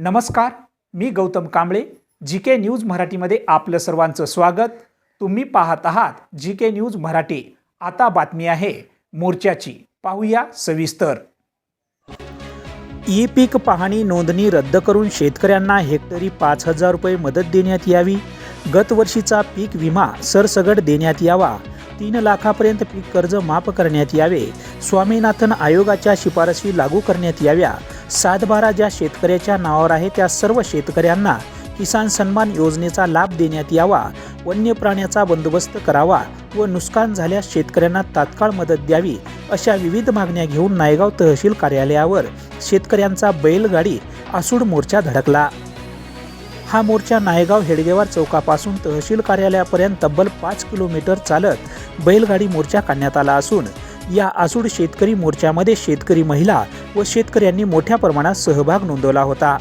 नमस्कार मी Gautam Kamble G K news मराठीमध्ये आपलं सर्वांचं स्वागत. तुम्ही पाहत आहात जी के न्यूज मराठी. आता बातमी आहे मोर्चाची. पाहूया सविस्तर. ई पीक पाहणी नोंदणी रद्द करून शेतकऱ्यांना हेक्टरी पाच हजार रुपये मदत देण्यात यावी. गतवर्षीचा पीक विमा सरसगट देण्यात यावा. तीन लाखापर्यंत पीक कर्ज माफ करण्यात यावे. स्वामीनाथन आयोगाच्या शिफारसी लागू करण्यात याव्या. सातबारा ज्या शेतकऱ्याच्या नावावर आहे त्या सर्व शेतकऱ्यांना किसान सन्मान योजनेचा लाभ देण्यात यावा वन्य प्राण्याचा बंदोबस्त करावा व नुकसान झाल्यास शेतकऱ्यांना तात्काळ मदत द्यावी अशा विविध मागण्या घेऊन नायगाव तहसील कार्यालयावर शेतकऱ्यांचा बैलगाडी आसूड मोर्चा धडकला. हा मोर्चा नायगाव हेडगेवार चौकापासून तहसील कार्यालयापर्यंत तब्बल पाच किलोमीटर चालत बैलगाडी मोर्चा काढण्यात आला असून या आसूड शेतकरी मोर्चामध्ये शेतकरी महिला व शेतकऱ्यांनी मोठ्या प्रमाणात सहभाग नोंदवला होता.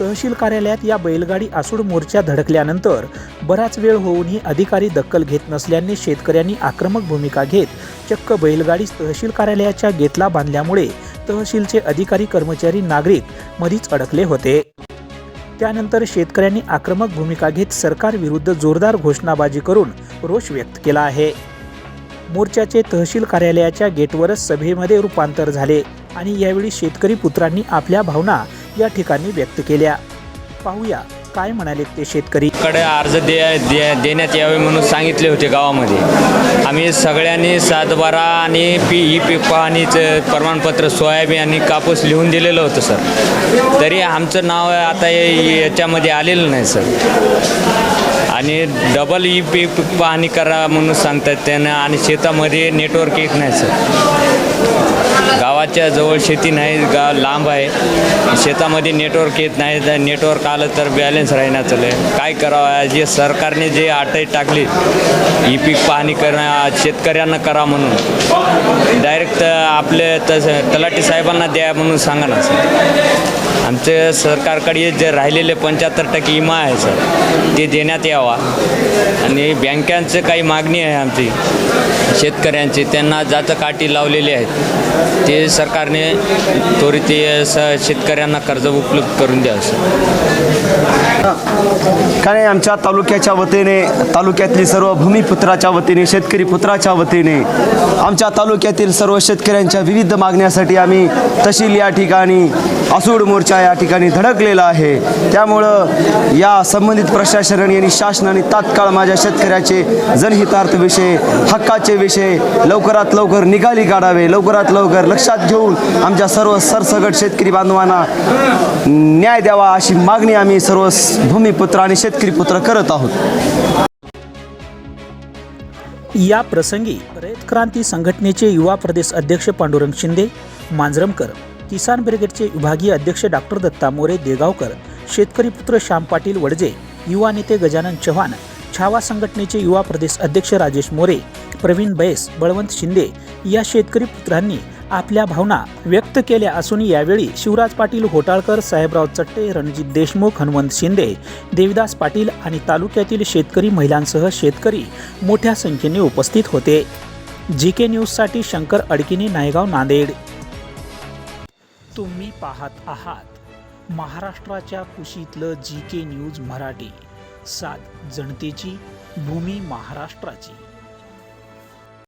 तहसील कार्यालयात या बैलगाडी आसूड मोर्चा धडकल्यानंतर बराच वेळ होऊनही अधिकारी दखल घेत नसल्याने शेतकऱ्यांनी आक्रमक भूमिका घेत चक्क बैलगाडी तहसील कार्यालयाच्या गेटला बांधल्यामुळे तहसीलचे अधिकारी कर्मचारी नागरिक मधीच अडकले होते. त्यानंतर शेतकऱ्यांनी आक्रमक भूमिका घेत सरकारविरुद्ध जोरदार घोषणाबाजी करून रोष व्यक्त केला आहे. मोर्चाचे तहसील कार्यालयाच्या गेटवरच सभेमध्ये रूपांतर झाले आणि यावेळी शेतकरी पुत्रांनी आपल्या भावना या ठिकाणी व्यक्त केल्या. पाहूया काय म्हणाले ते शेतकरी. कडे अर्ज दे, दे देण्यात यावे म्हणून सांगितले होते गावामध्ये. आम्ही सगळ्यांनी सातबारा आणि पी ई पीक पाहणीचं प्रमाणपत्र सोयाबीन आणि कापूस लिहून दिलेलं होतं सर. तरी आमचं नाव आता हे- याच्यामध्ये आलेलं नाही सर. आणि डबल ई पी पाहणी करा म्हणून सांगतात त्यांना. आणि शेतामध्ये नेटवर्क येत नाही सर गावाच्या जवळ शेती नाही गाव लांब आहे. शेतामध्ये नेटवर्क येत नाही तर नेटवर्क आलं तर बॅलन्स राहणार चले काय करावं? जे सरकारने जे अटई टाकली ई पीक पाहणी करणं शेतकऱ्यांना करा म्हणून. आपले तसं तलाठी साहेबांना द्या म्हणून सांगा ना सर. आमचे सरकारकडे जे राहिलेले पंच्याहत्तर टक्के विमा आहे सर ते देण्यात यावा. आणि बँकांचं काही मागणी आहे आमची शेतकऱ्यांची त्यांना जातं काठी लावलेली आहेत. ते सरकारने त्वरित स शेतकऱ्यांना कर्ज उपलब्ध करून द्यावं सर. कारण आमच्या तालुक्याच्या वतीने तालुक्यातली सर्व भूमिपुत्राच्या वतीने शेतकरी पुत्राच्या वतीने आमच्या तालुक्यातील सर्व शेतकऱ्यांच्या विविध मागण्यासाठी आम्ही तहसील या ठिकाणी आसूड मोर्चा या ठिकाणी धडकलेला आहे. त्यामुळं या संबंधित प्रशासनाने आणि शासनाने तात्काळ माझ्या शेतकऱ्याचे जनहितार्थ विषय हक्काचे विषय लवकरात लवकर निकाली काढावे लवकरात लवकर लक्षात घेऊन आमच्या सर्व सरसगट शेतकरी बांधवांना न्याय द्यावा अशी मागणी आम्ही सर्व पुत्र आणि शेतकरी पुत्र करत आहोत. या प्रसंगी रयत क्रांती संघटनेचे युवा प्रदेश अध्यक्ष पांडुरंग शिंदे मांजरमकर किसान ब्रिगेडचे विभागीय अध्यक्ष डॉक्टर दत्ता मोरे देगावकर शेतकरी पुत्र श्याम पाटील वडजे युवा नेते गजानन चव्हाण छावा संघटनेचे युवा प्रदेश अध्यक्ष राजेश मोरे प्रवीण बैस बळवंत शिंदे या शेतकरी पुत्रांनी आपल्या भावना व्यक्त केल्या असून यावेळी शिवराज पाटील होटाळकर साहेबराव चट्टे रणजित देशमुख हनुमंत शिंदे देविदास पाटील आणि तालुक्यातील शेतकरी महिलांसह शेतकरी मोठ्या संख्येने उपस्थित होते. जी के न्यूजसाठी शंकर अडकिने नायगाव नांदेड. तुम्ही पाहत आहात महाराष्ट्राच्या कुशीतलं जी के न्यूज मराठी. सात जनतेची भूमी महाराष्ट्राची.